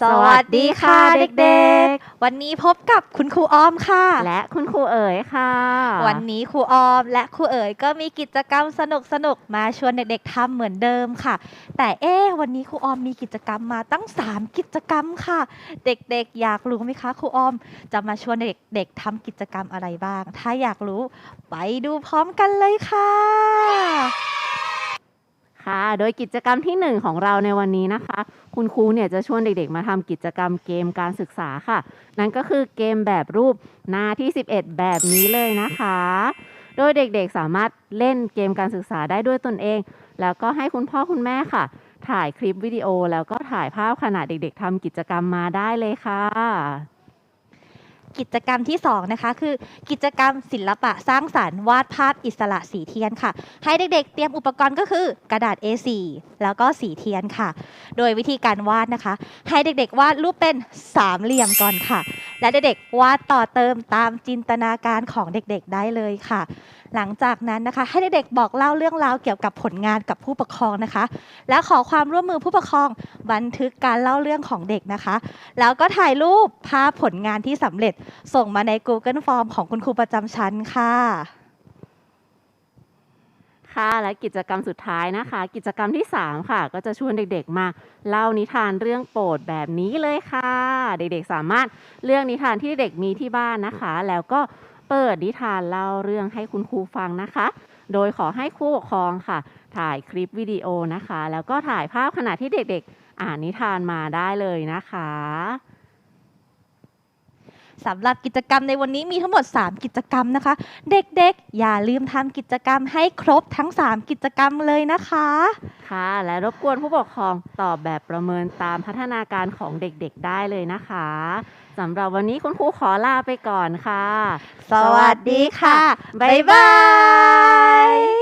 สวัสดีค่ะเด็กๆ วันนี้พบกับคุณครูออมค่ะ และคุณครูเอ๋ยค่ะ วันนี้ครูออมและครูเอ๋ยก็มีกิจกรรมสนุกๆมาชวนเด็ก ๆทำเหมือนเดิมค่ะ แต่เอ๊ะวันนี้ครูออมมีกิจกรรมมาตั้ง 3 กิจกรรมค่ะ เด็กๆ อยากรู้ไหมคะครูออม จะมาชวนเด็กๆทำกิจกรรมอะไรบ้าง ถ้าอยากรู้ไปดูพร้อมกันเลยค่ะ ค่ะ โดยกิจกรรมที่หนึ่งของเราในวันนี้นะคะ คุณครูเนี่ยจะชวนเด็กๆ มาทำกิจกรรมเกมการศึกษาค่ะ นั่นก็คือเกมแบบรูปหน้าที่ 11 แบบนี้เลยนะคะ โดยเด็กๆ สามารถเล่นเกมการศึกษาได้ด้วยตนเอง แล้วก็ให้คุณพ่อคุณแม่ค่ะ ถ่ายคลิปวิดีโอแล้วก็ถ่ายภาพขณะเด็กๆทำกิจกรรมมาได้เลยค่ะ กิจกรรมที่สองนะคะคือกิจกรรมศิลปะสร้างสารรค์วาดภาพอิสระสีเทียนค่ะ ให้เด็กๆ เตรียมอุปกรณ์ก็คือกระดาษ A4 แล้วก็สีเทียนค่ะ โดยวิธีการวาดนะคะ ให้เด็กๆ วาดรูปเป็นสามเหลี่ยมก่อนค่ะ และเด็กๆวาดต่อเติมตามจินตนาการของเด็กๆได้เลยค่ะ หลังจากนั้นนะคะ ให้เด็กๆบอกเล่าเรื่องราวเกี่ยวกับผลงานกับผู้ปกครองนะคะ และขอความร่วมมือผู้ปกครองบันทึกการเล่าเรื่องของเด็กนะคะ แล้วก็ถ่ายรูปภาพผลงานที่สำเร็จส่งมาใน Google Form ของคุณครูประจำชั้นค่ะ ค่ะ และกิจกรรมสุดท้ายนะคะ กิจกรรมที่ 3 ค่ะ ก็จะชวนเด็กๆมาเล่านิทานเรื่องโปรดแบบนี้เลยค่ะ เด็กๆสามารถเลือกนิทานที่เด็กมีที่บ้านนะคะ แล้วก็เปิดนิทานเล่าเรื่องให้คุณครูฟังนะคะ โดยขอให้ผู้ปกครองค่ะ ถ่ายคลิปวิดีโอนะคะ แล้วก็ถ่ายภาพขณะที่เด็กๆ อ่านนิทานมาได้เลยนะคะ สำหรับกิจกรรมในวันนี้มีทั้งหมด 3 กิจกรรมนะคะ เด็กๆ อย่าลืมทำกิจกรรมให้ครบทั้ง 3 กิจกรรมเลยนะคะ ค่ะ และรบกวนผู้ปกครองตอบแบบประเมินตามพัฒนาการของเด็กๆ ได้เลยนะคะสำหรับวันนี้คุณครูขอลาไปก่อนค่ะ สวัสดีค่ะ บ๊ายบาย